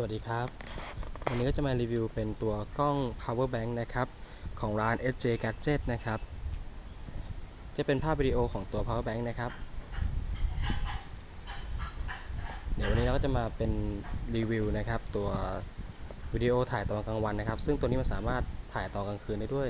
สวัสดีครับ วันนี้ก็จะมารีวิวเป็นตัวกล้อง power bank นะครับ ของร้าน SJ Gadget นะครับ จะเป็นภาพวิดีโอของตัว power bank นะครับ เดี๋ยววันนี้เราก็จะมาเป็นรีวิวนะครับ ตัววิดีโอถ่ายตอนกลางวันนะครับ ซึ่งตัวนี้มันสามารถถ่ายตอนกลางคืนได้ด้วย